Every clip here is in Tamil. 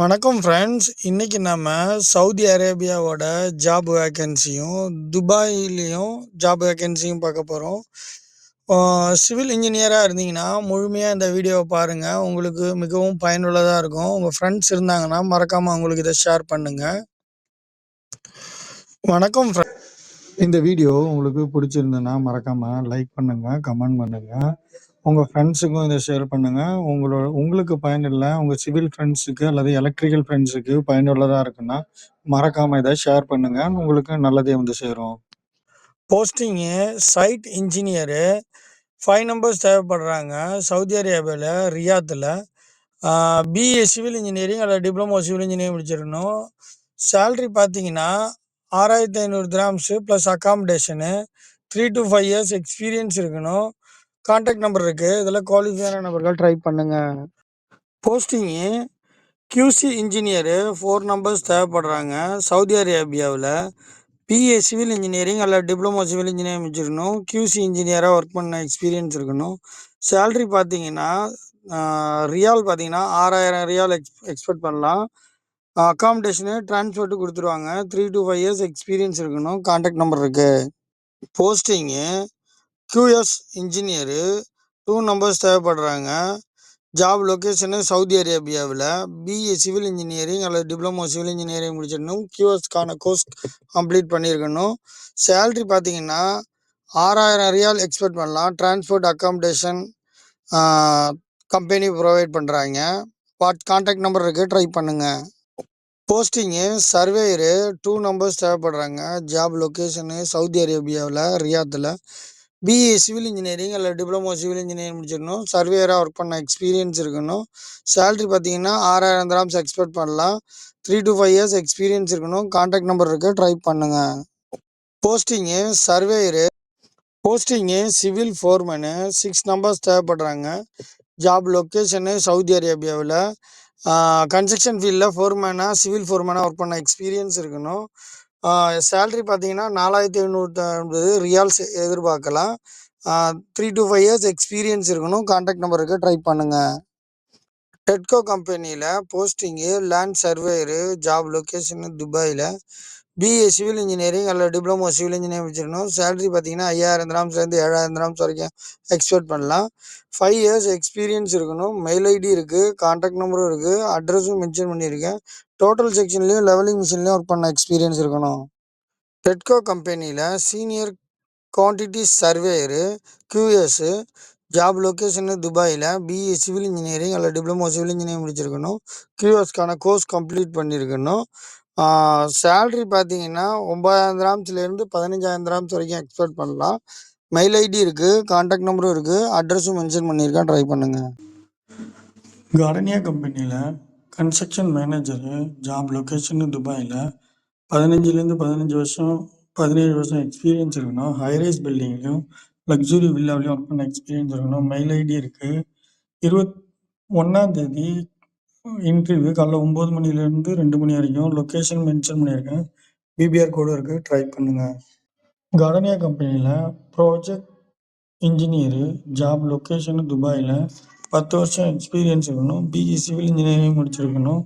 வணக்கம் ஃப்ரெண்ட்ஸ். இன்னைக்கு நம்ம சவுதி அரேபியாவோட ஜாப் வேக்கன்சியும், துபாயிலையும் ஜாப் வேக்கன்சியும் பார்க்க போகிறோம் சிவில் இன்ஜினியராக இருந்தீங்கன்னா, முழுமையாக இந்த வீடியோவை பாருங்கள் உங்களுக்கு மிகவும் பயனுள்ளதாக இருக்கும். உங்கள் ஃப்ரெண்ட்ஸ் இருந்தாங்கன்னா, மறக்காமல் அவங்களுக்கு இதை ஷேர் பண்ணுங்கள் வணக்கம் ஃப்ரெண்ட் இந்த வீடியோ உங்களுக்கு பிடிச்சிருந்ததுன்னா மறக்காமல் லைக் பண்ணுங்கள் கமெண்ட் பண்ணுங்கள் உங்க ஃப்ரெண்ட்ஸுக்கும் இத ஷேர் பண்ணுங்க. உங்களோ உங்களுக்கு பயனில்லை உங்க சிவில் ஃப்ரெண்ட்ஸுக்கு அல்லது எலக்ட்ரிக்கல் ஃப்ரெண்ட்ஸுக்கு பயனுள்ளதா இருக்குன்னா, மறக்காம இத ஷேர் பண்ணுங்க. உங்களுக்கு நல்லதே வந்து சேரும். போஸ்டிங்கு சைட் இன்ஜினியரு 5 நம்பர்ஸ் தேவைப்படுறாங்க. சவுதி அரேபியால ரியாத்ல. ஆ பிஏ சிவில் இன்ஜினியரிங் அல்லது டிப்ளமோ சிவில் இன்ஜினியரிங் முடிச்சிருக்கணும். சேலரி பார்த்தீங்கன்னா, 6,500 plus plus accommodation. 3-5 years experience இருக்கணும். காண்டாக்ட் நம்பர் இருக்கு. இதில் குவாலிஃபையான நபர்கள் ட்ரை பண்ணுங்க. Posting QC engineer four numbers தேவைப்படுறாங்க. Saudi அரேபியாவில் பிஏ சிவில் இன்ஜினியரிங் அல்லது டிப்ளமோ சிவில் இன்ஜினியரிங் முடிச்சிருக்கணும். கியூசி இன்ஜினியராக ஒர்க் பண்ண எக்ஸ்பீரியன்ஸ் இருக்கணும். சேல்ரி பார்த்தீங்கன்னா, ரியால் பார்த்தீங்கன்னா, 6,000 ரியால் எக்ஸ் எக்ஸ்பெக்ட் பண்ணலாம். அக்காமடேஷனு, டிரான்ஸ்போர்ட் குடுத்துருவாங்க. 3-5 இயர்ஸ் எக்ஸ்பீரியன்ஸ் இருக்கணும். காண்டாக்ட் நம்பர் இருக்குது posting QS engineer two numbers தேவைப்படுறாங்க. Job location Saudi அரேபியாவில் பிஏ சிவில் இன்ஜினியரிங் அல்லது டிப்ளமோ சிவில் இன்ஜினியரிங் முடிச்சிடணும் கியூஎஸ்க்கான கோர்ஸ் கம்ப்ளீட் பண்ணியிருக்கணும். சேல்ரி பார்த்தீங்கன்னா, 6,000 ரியால் எக்ஸ்பெக்ட் பண்ணலாம். டிரான்ஸ்போர்ட், அக்காமடேஷன் கம்பெனி ப்ரொவைட் பண்ணுறாங்க வாட் கான்டாக்ட் நம்பர் இருக்குது ட்ரை பண்ணுங்கள் போஸ்டிங்கு சர்வேயரு டூ நம்பர்ஸ் தேவைப்படுறாங்க. ஜாப் லொக்கேஷனு சவுதி அரேபியாவில் ரியாத்தில் பிஇ சிவில் இன்ஜினியரிங் இல்லை டிப்ளமோ சிவில் இன்ஜினியரிங் முடிச்சிருக்கணும். சர்வேயராக ஒர்க் பண்ண எக்ஸ்பீரியன்ஸ் இருக்கணும். சேலரி பார்த்தீங்கன்னா, 6,000 திராம்ஸ் எக்ஸ்பெக்ட் பண்ணலாம். 3-5 இயர்ஸ் எக்ஸ்பீரியன்ஸ் இருக்கணும். கான்டாக்ட் நம்பர் இருக்குது ட்ரை பண்ணுங்கள் posting surveyor posting civil foreman six numbers தேவைப்படுறாங்க. Job location Saudi அரேபியாவில் கன்ஸ்ட்ரக்ஷன் ஃபீல்டில் ஃபோர்மேனா, சிவில் ஃபோர்மேனாக ஒர்க் பண்ண எக்ஸ்பீரியன்ஸ் இருக்கணும். சேல்ரி பார்த்தீங்கன்னா நாலாயிரத்தி பார்த்தீங்கன்னா, 4,750 ரியால்ஸ் எதிர்பார்க்கலாம். Three to five years experience இருக்கணும். கான்டாக்ட் நம்பருக்கு ட்ரை பண்ணுங்கள் டெட்கோ கம்பெனியில் posting land surveyor. Job location துபாயில் பிஏ சிவில் இன்ஜினியரிங் அல்லது டிப்ளமோ சிவில் இன்ஜினியரிங் வச்சுருக்கணும் சேலரி பார்த்தீங்கன்னா, ஐயாயிரம் கிராம்ஸ்லேருந்து ஏழாயிரம் கிராம்ஸ் வரைக்கும் எக்ஸ்பெக்ட் பண்ணலாம். ஃபைவ் இயர்ஸ் எக்ஸ்பீரியன்ஸ் இருக்கணும். மெயில் ஐடி இருக்குது கான்டாக்ட் நம்பரும் இருக்குது அட்ரஸும் மென்ஷன் பண்ணியிருக்கேன். டோட்டல் செக்ஷன்லேயும் லெவலிங் மிஷின்லேயும் ஒர்க் பண்ண எக்ஸ்பீரியன்ஸ் இருக்கணும். டெட்கோ கம்பெனியில் senior quantity surveyor QS job location துபாயில் பிஏ சிவில் இன்ஜினியரிங் அல்லது டிப்ளமோ சிவில் இன்ஜினியரிங் முடிச்சிருக்கணும். கியூஎஸ்க்கான கோர்ஸ் கம்ப்ளீட் பண்ணியிருக்கணும். சேல்ரி பார்த்தீங்கன்னா, 9,000 திராம்ஸ்லேருந்து 15,000 திராம்ஸ் வரைக்கும் எக்ஸ்பெக்ட் பண்ணலாம். மெயில் ஐடி இருக்குது கான்டாக்ட் நம்பரும் இருக்குது அட்ரஸும் மென்ஷன் பண்ணியிருக்கேன். ட்ரை பண்ணுங்கள் கார்டனியா கம்பெனியில் கன்ஸ்ட்ரக்ஷன் மேனேஜரு. ஜாப் லொக்கேஷனு துபாயில் பதினஞ்சுலேருந்து பதினஞ்சு வருஷம் 17 வருஷம் எக்ஸ்பீரியன்ஸ் இருக்கணும். ஹை-ரைஸ் லக்ஸுரி வில்லாவிலேயே ஒர்க் பண்ண எக்ஸ்பீரியன்ஸ் இருக்கணும். மெயில் ஐடி இருக்கு. 21ஆம் தேதி இன்டர்வியூ காலைல ஒம்பது மணிலேருந்து ரெண்டு மணி வரைக்கும். லொக்கேஷன் மென்ஷன் பண்ணியிருக்கேன். பிபிஆர் கோடு இருக்குது ட்ரை பண்ணுங்கள் கார்டனியா கம்பெனியில் ப்ராஜெக்ட் இன்ஜினியரு. ஜாப் லொக்கேஷனு துபாயில் பத்து வருஷம் எக்ஸ்பீரியன்ஸ் இருக்கணும். பிஇ சிவில் இன்ஜினியரிங் முடிச்சிருக்கணும்.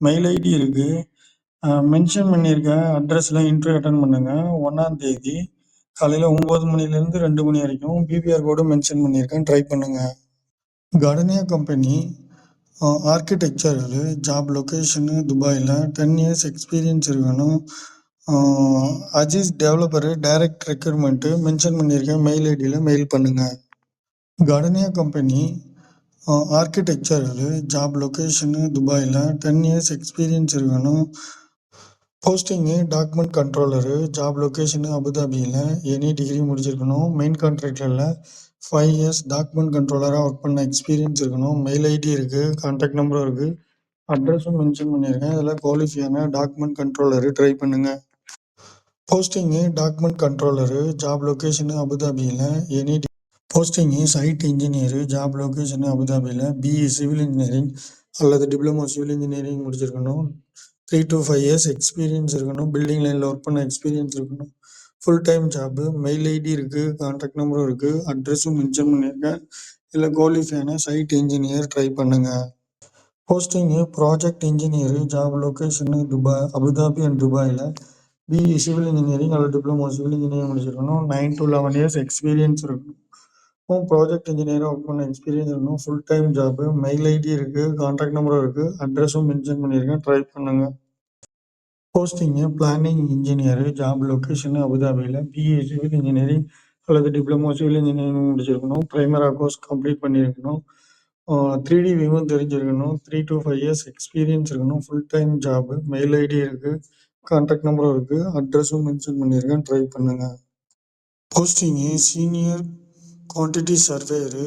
மெயில் ஐடி இருக்குது மென்ஷன் பண்ணியிருக்கேன். அட்ரஸ்ல இன்டர்வியூ அட்டெண்ட் பண்ணுங்க. 1ஆம் தேதி காலையில் ஒம்பது மணிலேருந்து ரெண்டு மணி வரைக்கும். பிபிஆர் கோடும் மென்ஷன் பண்ணியிருக்கேன். ட்ரை பண்ணுங்கள் கார்டனியா கம்பெனி ஆ ஜாப் லொக்கேஷனு துபாயில் டென் இயர்ஸ் எக்ஸ்பீரியன்ஸ் இருக்கணும். ஆ Aziz developer. Direct requirement mention பண்ணியிருக்கேன். மெயில் ஐடியில் மெயில் பண்ணுங்கள் கார்டனியா கம்பெனி ஆ ஜாப் லொக்கேஷனு துபாயில் டென் இயர்ஸ் எக்ஸ்பீரியன்ஸ் இருக்கணும். Posting document controller. Job location அபுதாபியில் எனி டிகிரி முடிச்சிருக்கணும். மெயின் கான்ட்ராக்டர்ல 5 இயர்ஸ் டாக்குமெண்ட் கண்ட்ரோலராக ஒர்க் பண்ண எக்ஸ்பீரியன்ஸ் இருக்கணும். மெயில் ஐடி இருக்குது கான்டாக்ட் நம்பரும் இருக்குது அட்ரஸும் மென்ஷன் பண்ணியிருக்கேன். இதில் குவாலிஃபையான டாக்குமெண்ட் கண்ட்ரோலரு. ட்ரை பண்ணுங்கள் posting document controller. Job location அபுதாபியில் any D posting site engineer. Job location அபுதாபியில் பிஇ சிவில் இன்ஜினியரிங் அல்லது டிப்ளமோ சிவில் இன்ஜினியரிங் முடிச்சிருக்கணும். 3-5 இயர்ஸ் எக்ஸ்பீரியன்ஸ் இருக்கணும். பில்டிங் லைனில் ஒர்க் பண்ண எக்ஸ்பீரியன்ஸ் இருக்கணும். Full time job. Mail ID இருக்குது கான்டாக்ட் நம்பரும் இருக்கு. அட்ரஸும் மென்ஷன் பண்ணியிருக்கேன். இல்லை குவாலிஃபையான சைட் இன்ஜினியர் ட்ரை பண்ணுங்கள் posting project engineer job location Dubai Abu Dhabi and துபாயில் பிஇ சிவில் இன்ஜினியரிங் அல்லது டிப்ளமோ சிவில் இன்ஜினியரிங் முடிச்சிருக்கணும் nine to eleven years experience இருக்கணும் ப்ராஜெக்ட் இன்ஜினியராக ஒர்க் பண்ண எக்ஸ்பீரியன்ஸ் இருக்கணும் full time job mail ID இருக்குது கான்டாக்ட் நம்பரும் இருக்குது அட்ரஸும் மென்ஷன் பண்ணியிருக்கேன் ட்ரை பண்ணுங்கள் posting planning engineer job location அபுதாபியில் பிஏ சிவில் இன்ஜினியரிங் அல்லது டிப்ளமோ சிவில் இன்ஜினியரிங் முடிச்சிருக்கணும். ப்ரைமரா கோர்ஸ் கம்ப்ளீட் பண்ணியிருக்கணும் த்ரீ டி வியூவும் தெரிஞ்சிருக்கணும். Three to five years experience இருக்கணும். Full time job mail ID இருக்குது கான்டாக்ட் நம்பரும் இருக்குது அட்ரஸும் மென்ஷன் பண்ணியிருக்கேன் ட்ரை பண்ணுங்கள் posting senior quantity surveyor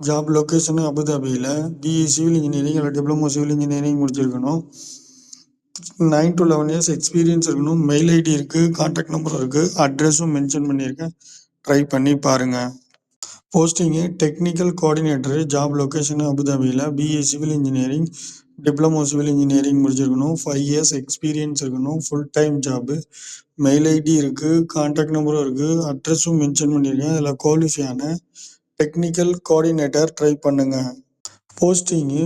job location அபுதாபியில் பிஇ சிவில் இன்ஜினியரிங் அல்லது டிப்ளமோ சிவில் இன்ஜினியரிங் முடிச்சிருக்கணும். Nine to eleven years experience இருக்கணும். மெயில் ஐடி இருக்குது காண்டாக்ட் நம்பரும் இருக்குது அட்ரஸும் மென்ஷன் பண்ணியிருக்கேன். ட்ரை பண்ணி பாருங்கள் posting technical coordinator job location அபுதாபியில் BA civil engineering diploma civil engineering முடிச்சிருக்கணும். ஃபைவ் இயர்ஸ் எக்ஸ்பீரியன்ஸ் இருக்கணும். Full time job mail ID இருக்குது காண்டாக்ட் நம்பரும் இருக்குது அட்ரஸும் மென்ஷன் பண்ணியிருக்கேன். அதில் குவாலிஃபையான டெக்னிக்கல் கோஆர்டினேட்டர் ட்ரை பண்ணுங்கள் posting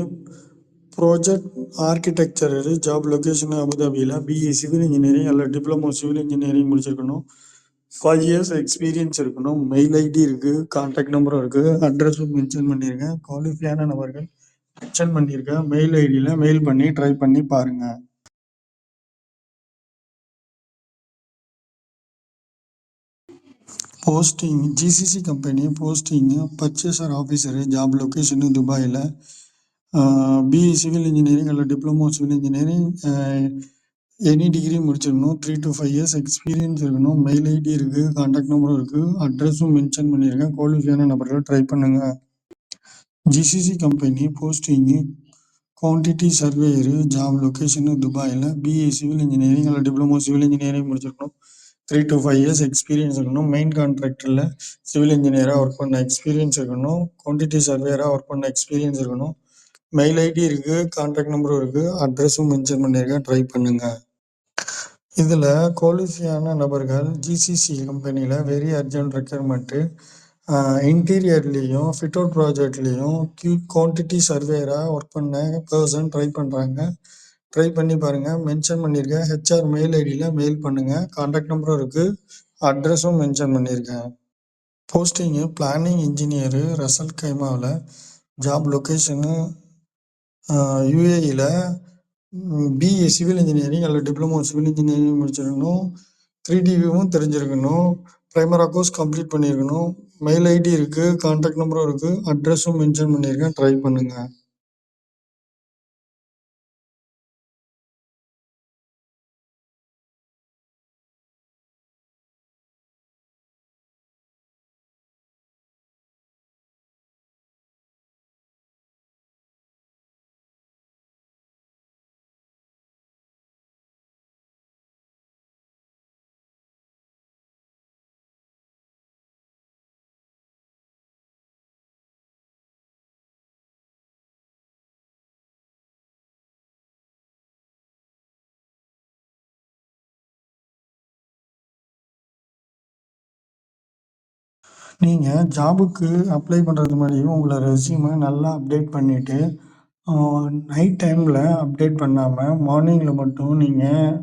project architecture job location அபுதாபியில் பிஇ சிவில் இன்ஜினியரிங் அல்லது டிப்ளமோ சிவில் இன்ஜினியரிங் முடிச்சிருக்கணும். ஃபைவ் இயர்ஸ் எக்ஸ்பீரியன்ஸ் இருக்கணும். மெயில் ஐடி இருக்குது கான்டாக்ட் நம்பரும் இருக்குது அட்ரஸும் மென்ஷன் பண்ணியிருக்கேன் குவாலிஃபையான நபர்கள் மென்ஷன் பண்ணியிருக்கேன் மெயில் ஐடியில் மெயில் பண்ணி ட்ரை பண்ணி பாருங்கள் posting GCC company posting purchaser officer job location துபாயில் பிஇ சிவில் இன்ஜினியரிங் அல்லது diploma civil engineering any degree முடிச்சிருக்கணும். Three to five years experience இருக்கணும். மெயில் ஐடி இருக்குது கான்டாக்ட் நம்பரும் இருக்குது அட்ரஸும் மென்ஷன் பண்ணியிருக்கேன் குவாலிஃபையான நபர்கள் ட்ரை பண்ணுங்கள் GCC company posting quantity surveyor job location துபாயில் பிஇ சிவில் இன்ஜினியரிங் அல்லது டிப்ளமோ சிவில் இன்ஜினியரிங் முடிச்சிருக்கணும். Three to five years experience இருக்கணும். மெயின் கான்ட்ராக்டரில் சிவில் இன்ஜினியராக ஒர்க் பண்ண எக்ஸ்பீரியன்ஸ் இருக்கணும். குவான்டிட்டி சர்வேயராக ஒர்க் பண்ண எக்ஸ்பீரியன்ஸ் இருக்கணும். மெயில் ஐடி இருக்குது கான்டாக்ட் நம்பரும் இருக்குது அட்ரஸும் மென்ஷன் பண்ணியிருக்கேன் ட்ரை பண்ணுங்கள் இதில் குவாலிஃபையான நபர்கள் ஜிசிசி கம்பெனியில் வெரி அர்ஜென்ட் ரெக்யர்மெண்ட்டு இன்டீரியர்லேயும் ஃபிட் அவுட் ப்ராஜெக்ட்லேயும் கியூ குவான்டிட்டி சர்வேயராக ஒர்க் பண்ண பர்சன் ட்ரை பண்ணுறாங்க ட்ரை பண்ணி பாருங்கள் மென்ஷன் பண்ணியிருக்கேன் ஹெச்ஆர் மெயில் ஐடியில் மெயில் பண்ணுங்கள் கான்டாக்ட் நம்பரும் இருக்குது அட்ரஸும் மென்ஷன் பண்ணியிருக்கேன் போஸ்டிங்கு பிளானிங் இன்ஜினியரு ரசல் கைமாவில் ஜாப் லொக்கேஷனு யுஏயில் பிஇ சிவில் இன்ஜினியரிங் அல்லது டிப்ளமோ சிவில் இன்ஜினியரிங் முடிச்சிருக்கணும். த்ரீ டிவியும் தெரிஞ்சிருக்கணும். ப்ரைமரா கோர்ஸ் கம்ப்ளீட் பண்ணியிருக்கணும் மெயில் ஐடி இருக்குது கான்டாக்ட் நம்பரும் இருக்குது அட்ரஸும் மென்ஷன் பண்ணியிருக்கேன் ட்ரை பண்ணுங்கள் நீங்கள் ஜாபுக்கு அப்ளை பண்ணுறது முன்னாடியும் உங்களை ரெஸ்யூமை நல்லா அப்டேட் பண்ணிவிட்டு நைட் டைமில் அப்டேட் பண்ணாமல் மார்னிங்கில் மட்டும் நீங்கள்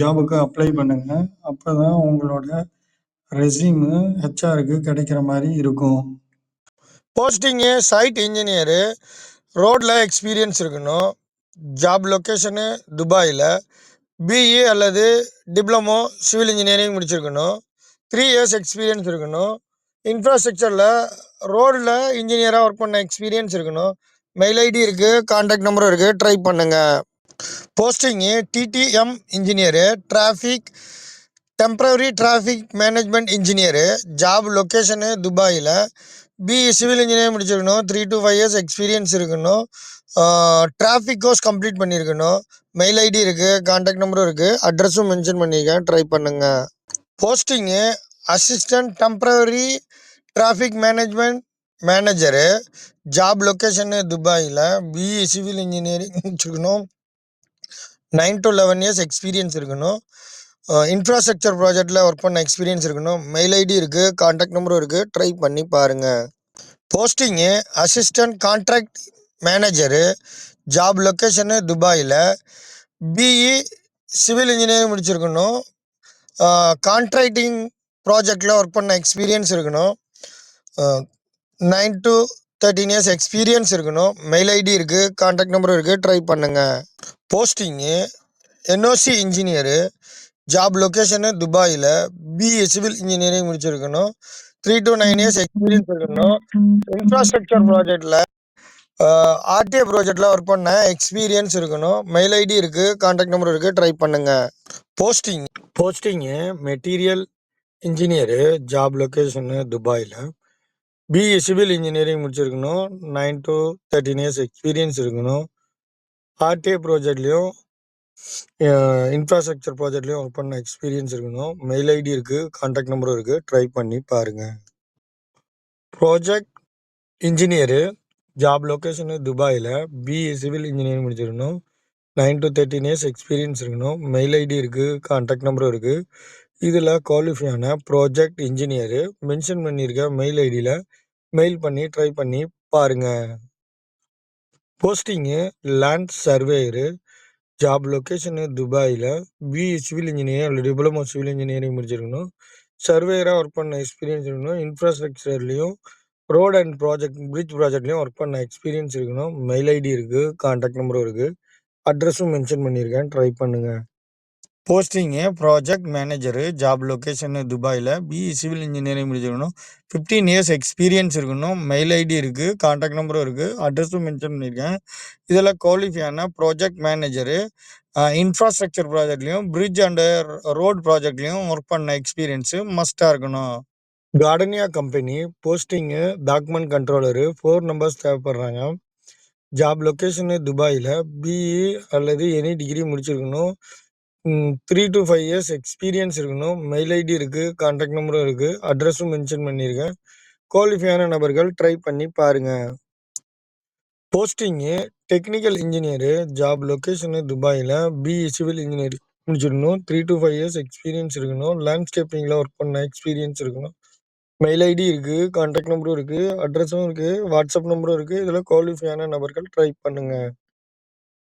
ஜாபுக்கு அப்ளை பண்ணுங்கள் அப்போ தான் உங்களோட ரெஸ்யூமு ஹெச்ஆருக்கு கிடைக்கிற மாதிரி இருக்கும். போஸ்டிங்கு சைட் இன்ஜினியரு ரோடில் எக்ஸ்பீரியன்ஸ் இருக்கணும். ஜாப் லொக்கேஷனு துபாயில். பிஇ அல்லது டிப்ளமோ சிவில் இன்ஜினியரிங் முடிச்சிருக்கணும். த்ரீ இயர்ஸ் எக்ஸ்பீரியன்ஸ் இருக்கணும். இன்ஃப்ராஸ்ட்ரக்சரில் ரோடில் இன்ஜினியராக ஒர்க் பண்ண எக்ஸ்பீரியன்ஸ் இருக்கணும். மெயில் ஐடி இருக்குது காண்டாக்ட் நம்பரும் இருக்குது ட்ரை பண்ணுங்கள் posting TDM engineer traffic temporary traffic management engineer job location துபாயில். பிஇ சிவில் இன்ஜினியரிங் முடிச்சிருக்கணும். Three to five years experience இருக்கணும். டிராஃபிக் கோர்ஸ் கம்ப்ளீட் பண்ணியிருக்கணும் மெயில் ஐடி இருக்குது காண்டாக்ட் நம்பரும் இருக்குது அட்ரஸும் மென்ஷன் பண்ணியிருக்கேன் ட்ரை பண்ணுங்கள் posting assistant temporary traffic management manager job location துபாயில் பிஇ சிவில் இன்ஜினியரிங் முடிச்சிருக்கணும் nine to eleven years experience இருக்கணும். இன்ஃப்ராஸ்ட்ரக்சர் ப்ராஜெக்டில் ஒர்க் பண்ண எக்ஸ்பீரியன்ஸ் இருக்கணும். மெயில் ஐடி இருக்குது கான்டாக்ட் நம்பரும் இருக்குது ட்ரை பண்ணி பாருங்கள் posting assistant contract manager job location துபாயில் பிஇ சிவில் இன்ஜினியரிங் முடிச்சிருக்கணும். கான்ட்ராக்டிங் ப்ராஜெக்டில் ஒர்க் பண்ண எக்ஸ்பீரியன்ஸ் இருக்கணும். Nine to thirteen years experience இருக்கணும். மெயில் ஐடி இருக்குது காண்டாக்ட் நம்பரும் இருக்குது ட்ரை பண்ணுங்கள் posting NOC engineer job location துபாயில் பிஇ சிவில் இன்ஜினியரிங் முடிச்சிருக்கணும். Three to nine years experience இருக்கணும். இன்ஃப்ராஸ்ட்ரக்சர் ப்ராஜெக்டில் ஆர்டிஏ ப்ராஜெக்டில் ஒர்க் பண்ண எக்ஸ்பீரியன்ஸ் இருக்கணும். மெயில் ஐடி இருக்குது காண்டாக்ட் நம்பர் இருக்குது ட்ரை பண்ணுங்கள் posting posting material engineer job location துபாயில் பிஇ சிவில் இன்ஜினியரிங் முடிச்சிருக்கணும். Nine to thirteen years experience இருக்கணும். ஆர்டிஏ ப்ராஜெக்ட்லேயும் இன்ஃப்ராஸ்ட்ரக்சர் ப்ராஜெக்ட்லேயும் ஒர்க் பண்ண எக்ஸ்பீரியன்ஸ் இருக்கணும். மெயில் ஐடி இருக்குது கான்டாக்ட் நம்பரும் இருக்குது ட்ரை பண்ணி பாருங்கள் ப்ராஜெக்ட் இன்ஜினியரு ஜாப் லொக்கேஷனு துபாயில். பிஇ சிவில் இன்ஜினியரிங் முடிச்சிருக்கணும். Nine to thirteen years experience இருக்கணும். மெயில் ஐடி இருக்குது கான்டாக்ட் நம்பரும் இருக்குது இதில் குவாலிஃபையான ப்ராஜெக்ட் இன்ஜினியரு மென்ஷன் பண்ணியிருக்க மெயில் ஐடியில் மெயில் பண்ணி ட்ரை பண்ணி பாருங்கள் posting land surveyor job location துபாயில் பிஇ சிவில் இன்ஜினியரிங் இல்லை டிப்ளமோ சிவில் இன்ஜினியரிங் முடிச்சிருக்கணும். சர்வேயராக ஒர்க் பண்ண எக்ஸ்பீரியன்ஸ் இருக்கணும். இன்ஃப்ராஸ்ட்ரக்சர்லேயும் ரோட் அண்ட் ப்ராஜெக்ட் பிரிட்ஜ் ப்ராஜெக்ட்லேயும் ஒர்க் பண்ண எக்ஸ்பீரியன்ஸ் இருக்கணும். மெயில் ஐடி இருக்குது கான்டாக்ட் நம்பரும் இருக்குது அட்ரஸும் மென்ஷன் பண்ணியிருக்கேன் ட்ரை பண்ணுங்கள் posting project manager job location துபாயில் பிஇ சிவில் இன்ஜினியரிங் முடிச்சிருக்கணும். ஃபிஃப்டீன் இயர்ஸ் எக்ஸ்பீரியன்ஸ் இருக்கணும். மெயில் ஐடி இருக்குது கான்டாக்ட் நம்பரும் இருக்குது அட்ரஸும் மென்ஷன் பண்ணியிருக்கேன். இதில் குவாலிஃபையான ப்ராஜெக்ட் மேனேஜரு இன்ஃப்ராஸ்ட்ரக்சர் ப்ராஜெக்ட்லேயும் பிரிட்ஜ் அண்டு ரோட் ப்ராஜெக்ட்லேயும் ஒர்க் பண்ண எக்ஸ்பீரியன்ஸு மஸ்ட்டாக இருக்கணும். Gardenia company posting document controller four numbers தேவைப்படுறாங்க. Job location துபாயில் பிஇ அல்லது எனி டிகிரி முடிச்சிருக்கணும். Three to five years experience இருக்கணும். மெயில் ஐடி இருக்குது கான்டாக்ட் நம்பரும் இருக்குது அட்ரஸும் மென்ஷன் பண்ணியிருக்கேன் குவாலிஃபையான நபர்கள் ட்ரை பண்ணி பாருங்கள் posting technical engineer job location துபாயில் பிஇ சிவில் இன்ஜினியரிங் முடிச்சிருக்கணும் three to five years experience இருக்கணும். லேண்ட்ஸ்கேப்பிங்கில் ஒர்க் பண்ண எக்ஸ்பீரியன்ஸ் இருக்கணும். மெயில் ஐடி இருக்குது கான்டாக்ட் நம்பரும் இருக்குது அட்ரஸும் இருக்குது வாட்ஸ்அப் நம்பரும் இருக்குது இதில் குவாலிஃபையான நபர்கள் ட்ரை பண்ணுங்கள்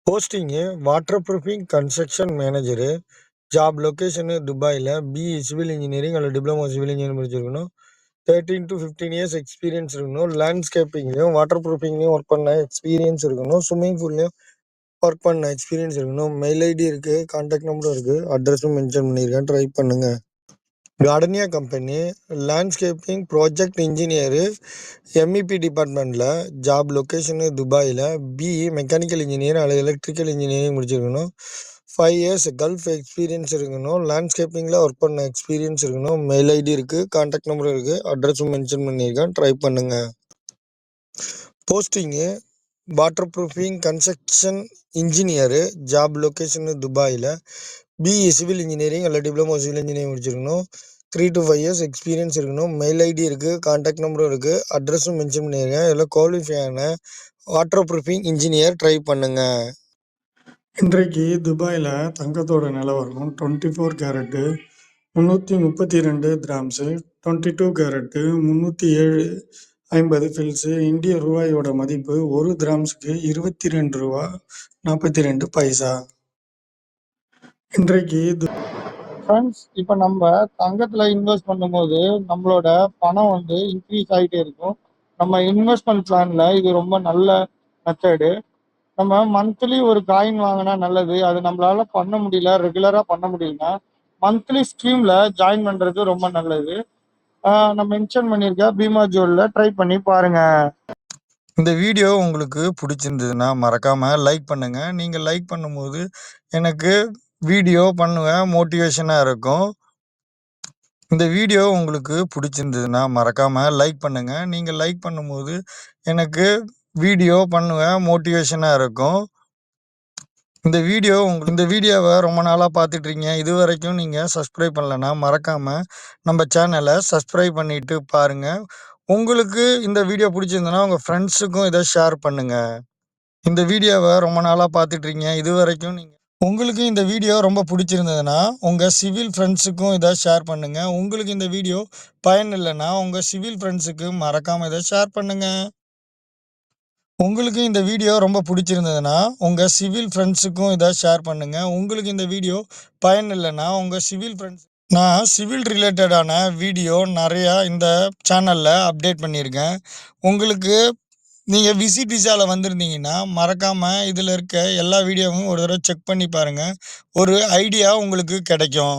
posting waterproofing construction manager job location துபாயில் பிஇ சிவில் இன்ஜினியரிங் அல்லது டிப்ளமோ சிவில் இன்ஜினியரிங் முடிச்சிருக்கணும் thirteen to fifteen years experience இருக்கணும். லேண்ட்ஸ்கேப்பிங்லேயும் வாட்டர் ப்ரூஃபிங்லேயும் ஒர்க் பண்ண எக்ஸ்பீரியன்ஸ் இருக்கணும். ஸ்விம்மிங் பூல்லையும் ஒர்க் பண்ண எக்ஸ்பீரியன்ஸ் இருக்கணும். மெயில் ஐடி இருக்குது கான்டாக்ட் நம்பரும் இருக்குது அட்ரஸும் மென்ஷன் பண்ணியிருக்கேன். ட்ரை பண்ணுங்கள் Gardenia company landscaping project engineer MEP டிபார்ட்மெண்ட்டில் ஜாப் லொக்கேஷனு துபாயில் பிஇ மெக்கானிக்கல் இன்ஜினியர் அல்லது எலக்ட்ரிக்கல் இன்ஜினியரிங் முடிச்சிருக்கணும். ஃபைவ் இயர்ஸ் கல்ஃப் எக்ஸ்பீரியன்ஸ் இருக்கணும். லேண்ட்ஸ்கேப்பிங்கில் ஒர்க் பண்ண எக்ஸ்பீரியன்ஸ் இருக்கணும். மெயில் ஐடி இருக்குது கான்டாக்ட் நம்பர் இருக்குது அட்ரஸும் மென்ஷன் பண்ணியிருக்கேன். ட்ரை பண்ணுங்கள் posting waterproofing construction engineer job location துபாயில் பிஇ சிவில் இன்ஜினியரிங் இல்லை டிப்ளமோ சிவில் இன்ஜினியரிங் முடிச்சிருக்கணும். Three to five years experience இருக்கணும். மெயில் ஐடி இருக்குது கான்டாக்ட் நம்பரும் இருக்குது அட்ரஸும் மென்ஷன் பண்ணியிருக்கேன் இதில் குவாலிஃபையான வாட்டர் ப்ரூஃபிங் இன்ஜினியர் ட்ரை பண்ணுங்கள் இன்றைக்கு துபாயில் தங்கத்தோட நிலவரம் டுவெண்ட்டி ஃபோர் கேரட்டு முந்நூற்றி முப்பத்தி ரெண்டு கிராம்ஸு டுவெண்ட்டி டூ கேரட்டு முந்நூற்றி ஏழு ஐம்பது ஃபில்ஸு இந்திய ரூபாயோட மதிப்பு ஒரு கிராம்ஸுக்கு இருபத்தி ரெண்டு ரூபா நாற்பத்தி ரெண்டு பைசா. இன்றைக்கு து- ஃப்ரெண்ட்ஸ் இப்போ நம்ம தங்கத்துல இன்வெஸ்ட் பண்ணும்போது நம்மளோட பணம் வந்து இன்க்ரீஸ் ஆகிட்டே இருக்கும். நம்ம இன்வெஸ்ட்மெண்ட் பிளான்ல இது ரொம்ப நல்ல மெத்தடு நம்ம மந்த்லி ஒரு காயின் வாங்கினா நல்லது. அது நம்மளால பண்ண முடியல ரெகுலரா பண்ண முடியலன்னா மந்த்லி ஸ்கீம்ல ஜாயின் பண்றது ரொம்ப நல்லது. நான் மென்ஷன் பண்ணியிருக்க பீமா ஜோல்ல ட்ரை பண்ணி பாருங்க. இந்த வீடியோ உங்களுக்கு பிடிச்சிருந்ததுன்னா மறக்காம லைக் பண்ணுங்க. நீங்க லைக் பண்ணும்போது எனக்கு வீடியோ பண்ணுவேன். மோட்டிவேஷனாக இருக்கும். இந்த வீடியோ உங்களுக்கு பிடிச்சிருந்ததுன்னா மறக்காமல் லைக் பண்ணுங்கள் நீங்கள் லைக் பண்ணும்போது எனக்கு வீடியோ பண்ணுவேன். மோட்டிவேஷனாக இருக்கும். இந்த வீடியோ உங்களுக்கு இந்த வீடியோவை ரொம்ப நாளாக பார்த்துட்ருக்கீங்க. இது வரைக்கும் நீங்கள் சப்ஸ்கிரைப் பண்ணலன்னா மறக்காமல் நம்ம சேனலை சப்ஸ்கிரைப் பண்ணிட்டு பாருங்கள் உங்களுக்கு இந்த வீடியோ பிடிச்சிருந்ததுன்னா உங்கள் ஃப்ரெண்ட்ஸுக்கும் இதை ஷேர் பண்ணுங்கள் இந்த வீடியோவை ரொம்ப நாளாக பார்த்துட்ருக்கீங்க. இது வரைக்கும் நீங்கள் உங்களுக்கு இந்த வீடியோ ரொம்ப பிடிச்சிருந்ததுன்னா உங்கள் சிவில் ஃப்ரெண்ட்ஸுக்கும் இதை ஷேர் பண்ணுங்கள் உங்களுக்கு இந்த வீடியோ பயன் இல்லைன்னா உங்கள் சிவில் ஃப்ரெண்ட்ஸுக்கு மறக்காமல் இதை ஷேர் பண்ணுங்கள் உங்களுக்கு இந்த வீடியோ ரொம்ப பிடிச்சிருந்ததுன்னா உங்கள் சிவில் ஃப்ரெண்ட்ஸுக்கும் இதை ஷேர் பண்ணுங்கள் உங்களுக்கு இந்த வீடியோ பயன் இல்லைன்னா உங்கள் சிவில் ஃப்ரெண்ட்ஸ் நான் சிவில் ரிலேட்டடான வீடியோ நிறையா இந்த சேனலில் அப்டேட் பண்ணியிருக்கேன். உங்களுக்கு நீங்கள் விசி விசாவில் வந்திருந்தீங்கன்னா மறக்காமல் இதில் இருக்க எல்லா வீடியோவும் ஒரு தடவை செக் பண்ணி பாருங்கள் ஒரு ஐடியா உங்களுக்கு கிடைக்கும்.